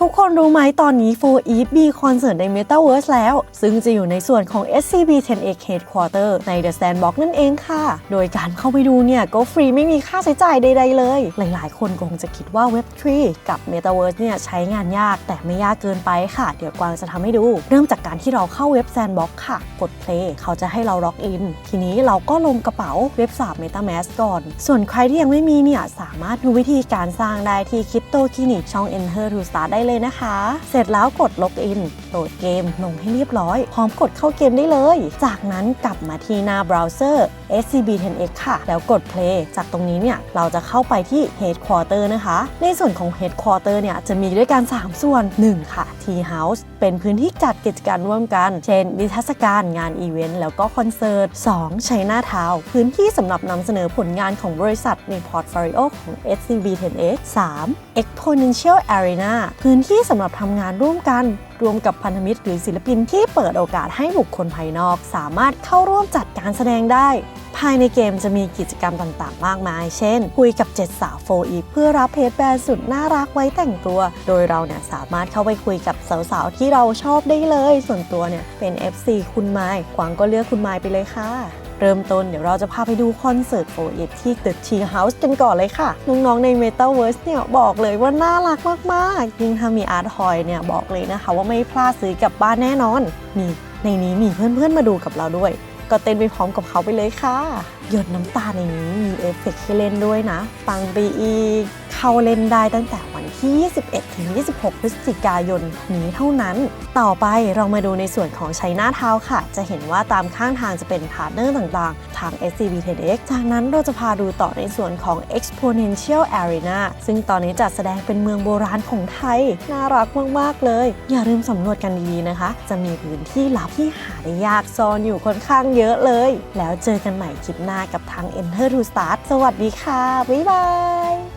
ทุกคนรู้ไหมตอนนี้ 4 e v มีคอนเสิร์ตใน Metaverse แล้ว ซึ่งจะอยู่ในส่วนของ SCB 10X Headquarter ใน The Sandbox นั่นเองค่ะ โดยการเข้าไปดูเนี่ย ก็ฟรีไม่มีค่าใช้จ่ายใดๆเลย หลายๆ คนคงจะคิดว่า Web3 กับ Metaverse เนี่ยใช้งานยากแต่ไม่ยากเกินไปค่ะ เดี๋ยวกวางจะทำให้ดู เริ่มจากการที่เราเข้าเว็บ Sandbox ค่ะ กด Play เขาจะให้เราล็อกอิน ทีนี้เราก็ลงกระเป๋าเว็บ3 MetaMask ก่อน ส่วนใครที่ยังไม่มีเนี่ยสามารถดูวิธีการสร้างได้ที่ Crypto Clinic ช่อง Enter to Start ได้เลยนะคะ เสร็จแล้วกดล็อกอินโหลดเกมลงให้เรียบร้อย พร้อมกดเข้าเกมได้เลย จากนั้นกลับมาที่หน้าเบราว์เซอร์ SCB 10X ค่ะ แล้วกด Play จากตรงนี้เนี่ยเราจะเข้าไปที่ Headquarter นะคะ ในส่วนของ Headquarter เนี่ยจะมีด้วยกัน 3 ส่วน 1 ค่ะ Tea House เป็นพื้นที่จัดกิจกรรมร่วมกัน เช่นนิทรรศการงานอีเวนต์แล้วก็คอนเสิร์ต 2. ชัยนาทาว พื้นที่สำหรับนำเสนอผลงานของบริษัทในพอร์ตโฟลิโอของ SCB 10X 3. Exponential Arena พื้นที่สำหรับทำงานร่วมกัน รวมกับพันธมิตรหรือศิลปินที่เปิดโอกาสให้บุคคลภายนอก สามารถเข้าร่วมจัดการแสดงได้ ภายในเกมจะมีกิจกรรมต่างๆ มากมาย เช่น คุยกับ 7 สาวโฟอีเพื่อรับเพจแบรนด์สุดน่ารักไว้แต่งตัว โดยเราเนี่ยสามารถเข้าไปคุยกับสาวๆที่เราชอบได้เลย ส่วนตัวเนี่ยเป็น FC คุณไม้กวางก็เลือกคุณไม้ไปเลยค่ะ เริ่มต้นเดี๋ยวเราจะพาไปดูคอนเสิร์ตโฟอีที่ The Tea House กันก่อนเลยค่ะ น้องๆใน Metaverse เนี่ยบอกเลยว่าน่ารักมากๆ ยิ่งถ้ามีอาร์ตทอยเนี่ยบอกเลยนะคะ ว่าไม่พลาดซื้อกลับบ้านแน่นอนนี่ในนี้มีเพื่อนๆมาดูกับเราด้วย ก็เต้นไปพร้อมกับเขาไปเลยค่ะ หยดน้ำตาในนี้มีเอฟเฟกต์ให้เล่นด้วยนะปังไปอีก เข้าเล่นได้ตั้งแต่ ที่ 21ถึง26 พฤศจิกายนนี้เท่านั้น ต่อไปเรามาดูในส่วนของชัยนาทาวค่ะ จะเห็นว่าตามข้างทางจะเป็นพาร์ทเนอร์ต่างๆ ทาง SCB 10X จากนั้นเราจะพาดูต่อในส่วนของ Exponential Arena ซึ่งตอนนี้จัดแสดงเป็นเมืองโบราณของไทย น่ารักมาก ๆ เลย อย่าลืมสำรวจกันดีๆนะคะ จะมีพื้นที่ลับที่หาได้ยากซ่อนอยู่ค่อนข้างเยอะเลย แล้วเจอกันใหม่คลิปหน้ากับทาง Enter to Start สวัสดีค่ะ บ๊ายบาย